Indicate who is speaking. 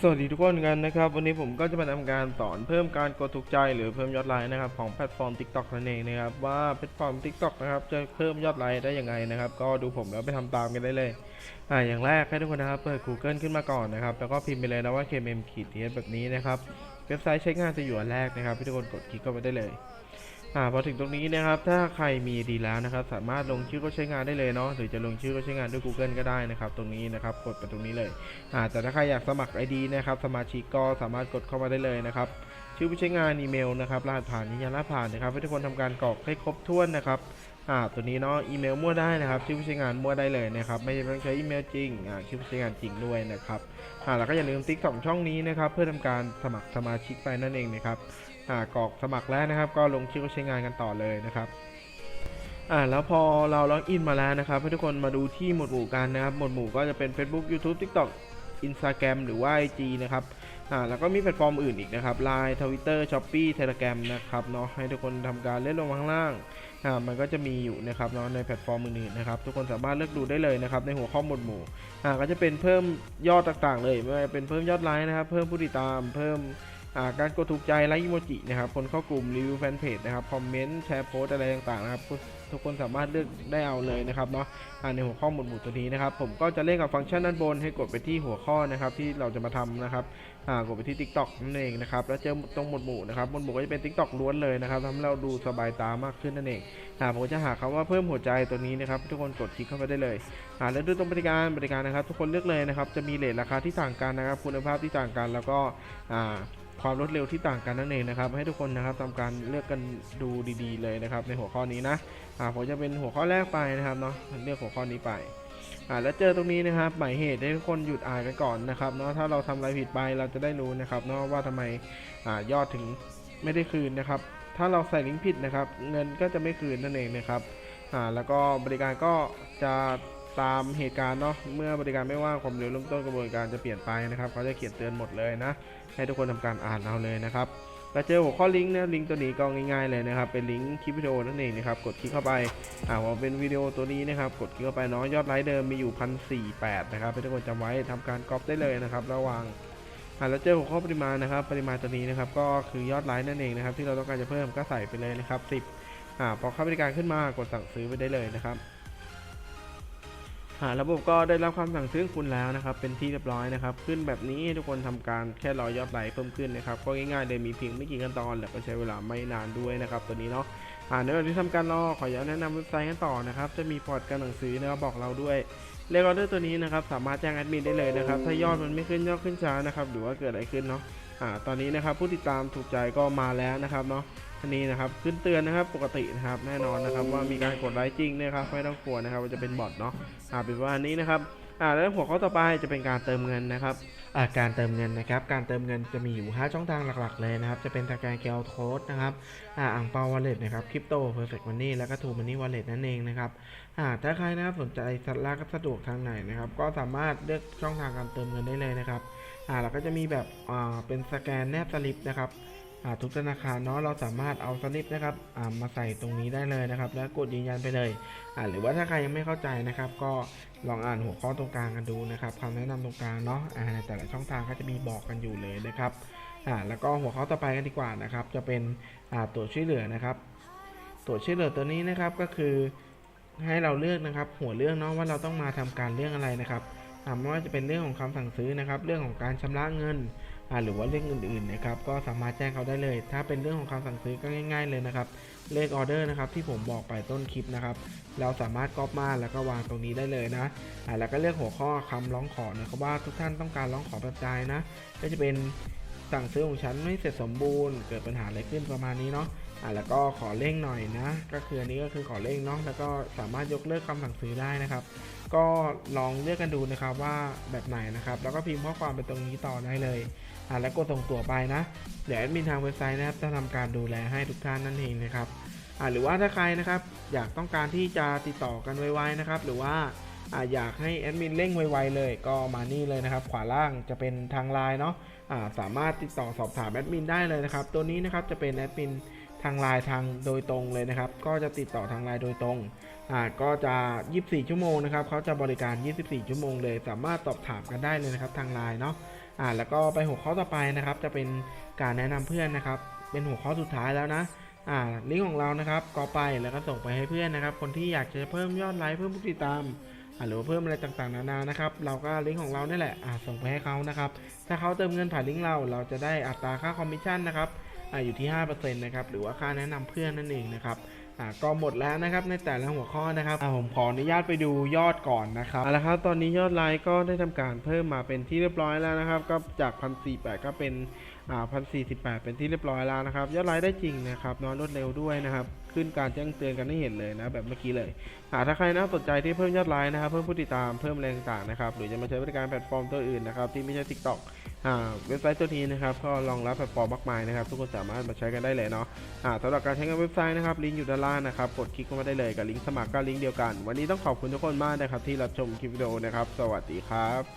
Speaker 1: สวัสดีทุกคนกันนะครับ วันนี้ผมก็จะมาทำการสอนเพิ่มการกดถูกใจหรือเพิ่มยอดไลค์นะครับของแพลตฟอร์ม TikTok นั่นเองนะครับว่าแพลตฟอร์ม TikTok นะครับจะเพิ่มยอดไลค์ได้ยังไงนะครับ ก็ดูผมแล้วไปทำตามกันได้เลยอ่าอย่างแรกให้ทุกคนนะครับเปิด Google ขึ้นมาก่อนนะครับแล้วก็พิมพ์ไปเลยนะว่า kmm ขีดเแบบนี้นะครับเว็บไซต์ใช้งานจะอยู่อันแรกนะครับให้ทุกคนกดคลิกเข้าไปได้เลย อ่าพอถึงตรงนี้นะครับถ้าใครมีดีแล้วนะครับ สามารถลงชื่อก็ใช้งานได้เลยเนาะหรือจะลงชื่อก็ใช้งานด้วย Google ก็ได้นะครับ ตรงนี้นะครับกดไปตรงนี้เลยอ่าแต่ถ้าใครอยากสมัคร ID นะครับสมาชิกก็สามารถกดเข้ามาได้เลยนะครับชื่อผู้ใช้งานอีเมลนะครับรหัสผ่านยืนยันรหัสผ่านนะครับให้ทุกคนทำการกรอกให้ครบถ้วนนะครับอ่าตัวนี้เนาะอีเมลมั่วได้นะครับชื่อผู้ใช้งานมั่วได้เลยนะครับไม่จำเป็นต้องใช้อีเมลจริงอ่าชื่อผู้ใช้งานจริงด้วยนะครับอ่าแล้วก็อย่าลืมติ๊กสองช่องนี้นะครับเพื่อทำการสมัครสมาชิกไปนั่นเองนะครับ กรอกสมัครแล้วนะครับ ก็ลงชื่อก็ใช้งานกันต่อเลยนะครับอ่าแล้วพอเราล็อกอินมาแล้วนะครับให้ทุกคนมาดูที่หมวดหมู่กันนะครับ หมวดหมู่ก็จะเป็น Facebook YouTube TikTok Instagram หรือว่า IG นะครับอ่าแล้วก็มีแพลตฟอร์มอื่นอีกนะครับ Line Twitter Shopee Telegram นะครับเนาะให้ทุกคนทำการเล่นลงข้างล่างอ่ามันก็จะมีอยู่นะครับเนาะในแพลตฟอร์มอื่นๆนะครับทุกคนสามารถเลือกดูได้เลยนะครับในหัวข้อหมวดหมู่อ่าก็จะเป็นเพิ่มยอดต่างๆ เลยไม่ว่าจะเป็นเพิ่มยอดไลค์นะครับ เพิ่มผู้ติดตามเพิ่ม การกดถูกใจไลค์อีโมจินะครับคนเข้ากลุ่มรีวิวแฟนเพจนะครับคอมเมนต์แชร์โพสต์อะไรต่างๆนะครับทุกคนสามารถเลือกได้เอาเลยนะครับเนาะในหัวข้อหมดหมู่ตัวนี้นะครับผมก็จะเล่นกับฟังก์ชันด้านบนให้กดไปที่หัวข้อนะครับที่เราจะมาทำนะครับกดไปที่ TikTok นั่นเองนะครับแล้วเจอตรงหมดหมู่นะครับหมดหมู่ก็จะเป็น TikTok ล้วนเลยนะครับทำให้เราดูสบายตามากขึ้นนั่นเองผมจะหาคำว่าเพิ่มหัวใจตัวนี้นะครับทุกคนกดคลิกเข้าไปได้เลยแล้วดูตรงบริการบริการนะครับ ทุกคนเลือกเลยนะครับจะมีเลทราคาที่ต่างกันนะครับคุณภาพที่ต่างกันแล้วก็ ความรวดเร็วที่ต่างกันนั่นเองนะครับ ให้ทุกคนนะครับทำการเลือกกันดูดีๆเลยนะครับ ในหัวข้อนี้นะอ่าผมจะเป็นหัวข้อแรกไปนะครับเนาะเลือกหัวข้อนี้ไปอ่าแล้วเจอตรงนี้นะครับหมายเหตุให้ทุกคนหยุดอ่านกันก่อนนะครับเนาะถ้าเราทำอะไรผิดไปเราจะได้รู้นะครับเนาะว่าทำไมอ่ายอดถึงไม่ได้คืนนะครับ ถ้าเราใส่ลิงก์ผิดนะครับ เงินก็จะไม่คืนนั่นเองนะครับอ่าแล้วก็บริการก็จะ ตามเหตุการณ์เนาะเมื่อบริการไม่ว่างความเร็วเริ่มต้นกระบวนการจะเปลี่ยนไปนะครับเขาจะเขียนเตือนหมดเลยนะ ให้ทุกคนทำการอ่านเอาเลยนะครับเราเจอหัวข้อลิงก์นะลิงก์ตัวนี้ก็ง่ายๆเลยนะครับเป็นลิงก์คลิปวิดีโอนั่นเองนะครับกดคลิกเข้าไปอ่าว่าเป็นวิดีโอตัวนี้นะครับกดคลิกเข้าไปเนาะยอดไลค์เดิมมีอยู่พันสี่แปดนะครับให้ทุกคนจำไว้ทำการก๊อปได้เลยนะครับ ระวังอ่าแล้วเจอหัวข้อปริมาณนะครับ ปริมาณตัวนี้นะครับก็คือยอดไลค์นั่นเองนะครับที่เราต้องการจะเพิ่มก็ใส่ไปเลยนะครับสิบอ่าพอเข้าบริการขึ้นมากดสั่งซื้อไปได้เลยนะครับาระบบก็ได้รับความสั่งซื้อคุณแล้วนะครับ เป็นที่เรียบร้อยนะครับ ขึ้นแบบนี้ให้ทุกคนทำการแค่รอยอดไลค์เพิ่มขึ้นนะครับ ก็ง่ายๆเลยมีเพียงไม่กี่ขั้นตอน แล้วก็ใช้เวลาไม่นานด้วยนะครับ ตัวนี้เนาะอ่าในระหว่างที่ทำการรอขออนุญาตแนะนำเว็บไซต์กันต่อนะครับ จะมีพอร์ตการหนังสือนะครับบอกเราด้วยเลขออเดอร์ตัวนี้นะครับ สามารถแจ้งแอดมินได้เลยนะครับ ถ้ายอดมันไม่ขึ้นยอดขึ้นช้านะครับ หรือว่าเกิดอะไรขึ้นเนาะ อ่าตอนนี้นะครับผู้ติดตามถูกใจก็มาแล้วนะครับเนาะอันนี้นะครับขึ้นเตือนนะครับปกตินะครับแน่นอนนะครับว่ามีการกดไลค์จริงนะครับไม่ต้องกลัวนะครับว่าจะเป็นบอทเนาะอ่าเป็นว่าอันนี้นะครับอ่าแล้วหัวข้อต่อไปจะเป็นการเติมเงินนะครับอ่าการเติมเงินนะครับ การเติมเงินจะมีอยู่ 5 ช่องทางหลักๆ เลยนะครับ จะเป็นทางการเกลโค้ดนะครับอ่าอ่างเปาวอลเล็ตนะครับคริปโตเพอร์เฟกต์มันนี่แล้วก็ทูมันนี่วอลเล็ตนั่นเองนะครับอ่าถ้าใครนะครับสนใจสัตว์ลากสะดวกทางไหนนะครับ ก็สามารถเลือกช่องทางการเติมเงินได้เลยนะครับ อ่าเราก็จะมีแบบอ่าเป็นสแกนแนบสลิปนะครับอ่าทุกธนาคารเนาะเราสามารถเอาสลิปนะครับอ่ามาใส่ตรงนี้ได้เลยนะครับ แล้วกดยืนยันไปเลยอ่าหรือว่าถ้าใครยังไม่เข้าใจนะครับ ก็ลองอ่านหัวข้อตรงกลางกันดูนะครับคำแนะนำตรงกลางเนาะอ่าในแต่ละช่องทางก็จะมีบอกกันอยู่เลยนะครับอ่าแล้วก็หัวข้อต่อไปกันดีกว่านะครับ จะเป็นอ่าตัวช่วยเหลือนะครับตัวช่วยเหลือตัวนี้นะครับก็คือให้เราเลือกนะครับ หัวเรื่องเนาะว่าเราต้องมาทำการเรื่องอะไรนะครับ ไม่ว่าจะเป็นเรื่องของคำสั่งซื้อนะครับ เรื่องของการชำระเงินหรือว่าเรื่องอื่นๆนะครับ ก็สามารถแจ้งเขาได้เลย ถ้าเป็นเรื่องของคำสั่งซื้อก็ง่าย ๆเลยนะครับเลขออเดอร์นะครับที่ผมบอกไปต้นคลิปนะครับ เราสามารถก๊อปมาแล้วก็วางตรงนี้ได้เลยนะอ่าแล้วก็เลือกหัวข้อคำร้องขอนะครับว่าทุกท่านต้องการร้องขอแบบใดนะ ก็จะเป็นสั่งซื้อของฉันไม่เสร็จสมบูรณ์เกิดปัญหาอะไรขึ้นประมาณนี้เนาะอ่าแล้วก็ขอเร่งหน่อยนะ ก็คืออันนี้ก็คือขอเร่งเนาะแล้วก็สามารถยกเลิกคำสั่งซื้อได้นะครับ ก็ลองเลือกกันดูนะครับว่าแบบไหนนะครับ แล้วก็พิมพ์ข้อความไปตรงนี้ต่อได้เลยอ่าแล้วกดส่งตัวไปนะ เดี๋ยวแอดมินทางเว็บไซต์นะครับจะทำการดูแลให้ทุกท่านนั่นเองนะครับอ่าหรือว่าถ้าใครนะครับ อยากต้องการที่จะติดต่อกันไวๆนะครับ หรือว่าอ่าอยากให้แอดมินเร่งไวๆเลย ก็มานี่เลยนะครับ ขวาล่างจะเป็นทางไลน์เนาะอ่าสามารถติดต่อสอบถามแอดมินได้เลยนะครับ ตัวนี้นะครับจะเป็นแอดมินางไลน์ทางโดยตรงเลยนะครับ ก็จะติดต่อทางไลน์โดยตรงอ่าก็จะ 24 ชั่วโมงนะครับเขาจะบริการ 24 ชั่วโมงเลย สามารถสอบถามกันได้เลยนะครับทางไลน์เนาะอ่าแล้วก็ไปหัวข้อต่อไปนะครับ จะเป็นการแนะนำเพื่อนนะครับ เป็นหัวข้อสุดท้ายแล้วนะอ่าลิงก์ของเรานะครับก็ไปแล้วก็ส่งไปให้เพื่อนนะครับ คนที่อยากจะเพิ่มยอดไลค์เพิ่มผู้ติดตามอ่าหรือว่าเพิ่มอะไรต่างๆนานานะครับ เราก็ลิงก์ของเราเนี่แหละอ่าส่งไปให้เขานะครับ ถ้าเขาเติมเงินผ่านลิงก์เรา เราจะได้อัตราค่าคอมมิชชั่นนะครับ อยู่ที่ 5%นะครับหรือว่าค่าแนะนำเพื่อนนั่นเองนะครับก็หมดแล้วนะครับในแต่ละหัวข้อนะครับผมขออนุญาตไปดูยอดก่อนนะครับเอาละครับตอนนี้ยอดไลค์ก็ได้ทำการเพิ่มมาเป็นที่เรียบร้อยแล้วนะครับ ก็จากพันสี่แปดก็เป็นพันสี่สิบแปดเป็นที่เรียบร้อยแล้วนะครับ ยอดไลค์ได้จริงนะครับน้อยรวดเร็วด้วยนะครับ ขึ้นการแจ้งเตือนกันให้เห็นเลยนะแบบเมื่อกี้เลยอ่าถ้าใครน่าสนใจที่เพิ่มยอดไลค์นะครับเพิ่มผู้ติดตามเพิ่มอะไรต่างๆนะครับหรือจะมาใช้บริการแพลตฟอร์มตัวอื่นนะครับที่ไม่ใช่ TikTok อ่าเว็บไซต์ตัวนี้นะครับก็รองรับแพลตฟอร์มมากมายนะครับทุกคนสามารถมาใช้กันได้เลยเนาะอ่าสำหรับการใช้งานเว็บไซต์นะครับลิงก์อยู่ด้านล่างนะครับกดคลิกเข้ามาได้เลยกับลิงก์สมัครก็ลิงก์เดียวกัน วันนี้ต้องขอบคุณทุกคนมากนะครับที่รับชมคลิปวิดีโอนะครับ สวัสดีครับ